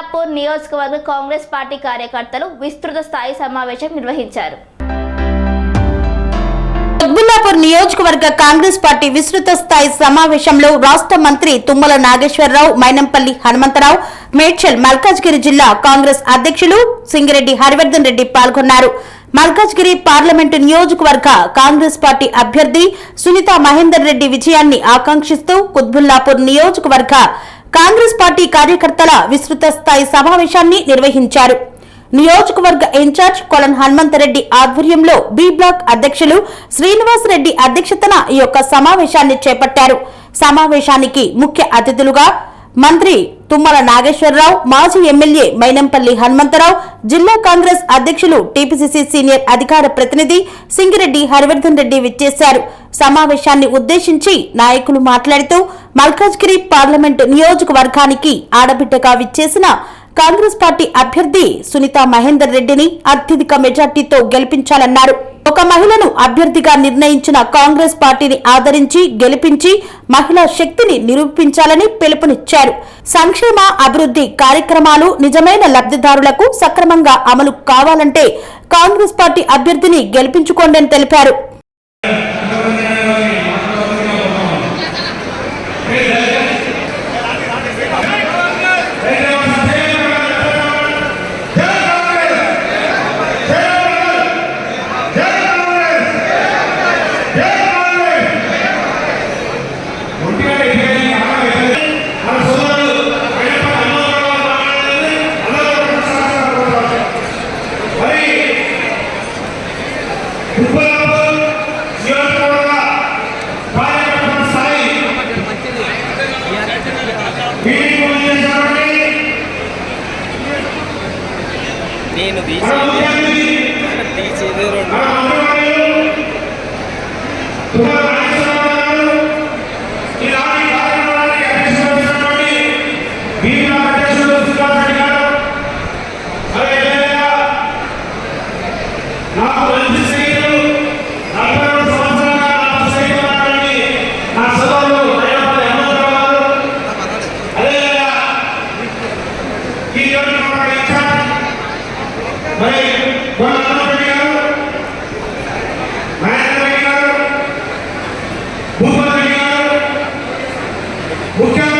కుత్బుల్లాపూర్ నియోజకవర్గ కాంగ్రెస్ పార్టీ కార్యకర్తలు విస్తృత స్థాయి సమావేశం నిర్వహించారు. కుత్బుల్లాపూర్ నియోజకవర్గ కాంగ్రెస్ పార్టీ విస్తృత స్థాయి సమావేశంలో రాష్ట్ర మంత్రి తుమ్మల నాగేశ్వరరావు మైనంపల్లి హనుమంతరావు మేడ్చల్ మల్కాజ్గిరి జిల్లా కాంగ్రెస్ అధ్యక్షులు సింగిరెడ్డి హరివర్ధన్ రెడ్డి పాల్గొన్నారు. మల్కాజ్గిరి పార్లమెంటు నియోజకవర్గ కాంగ్రెస్ పార్టీ అభ్యర్థి సునీత మహేందర్ రెడ్డి విజయాన్ని ఆకాంక్షిస్తూ కుత్బుల్లాపూర్ నియోజకవర్గ కాంగ్రెస్ పార్టీ కార్యకర్తల విస్తృత స్థాయి సమావేశాన్ని నిర్వహించారు. నియోజకవర్గ ఇన్ఛార్జ్ కొలన్ హనుమంతరెడ్డి ఆధ్వర్యంలో బి బ్లాక్ అధ్యక్షులు శ్రీనివాస్ రెడ్డి అధ్యక్షతన ఈ యొక్క సమావేశాన్ని చేపట్టారు. సమావేశానికి ముఖ్య అతిథులుగా మంత్రి తుమ్మల నాగేశ్వరరావు మాజీ ఎమ్మెల్యే మైనంపల్లి హనుమంతరావు జిల్లా కాంగ్రెస్ అధ్యక్షులు టీపీసీసీ సీనియర్ అధికార ప్రతినిధి సింగిరెడ్డి హరివర్ధన్ రెడ్డి విచ్చేశారు. సమావేశాన్ని ఉద్దేశించి నాయకులు మాట్లాడుతూ మల్కాజ్గిరి పార్లమెంటు నియోజకవర్గానికి ఆడబిడ్డగా విచ్చేసిన కాంగ్రెస్ పార్టీ అభ్యర్థి సునీత మహేందర్ రెడ్డిని అత్యధిక మెజార్టీతో గెలిపించాలన్నారు. ఒక మహిళను అభ్యర్థిగా నిర్ణయించిన కాంగ్రెస్ పార్టీని ఆదరించి గెలిపించి మహిళా శక్తిని నిరూపించాలని పిలుపునిచ్చారు. సంక్షేమ అభివృద్ధి కార్యక్రమాలు నిజమైన లబ్ధిదారులకు సక్రమంగా అమలు కావాలంటే కాంగ్రెస్ పార్టీ అభ్యర్థిని గెలిపించుకోండి అని తెలిపారు. O cara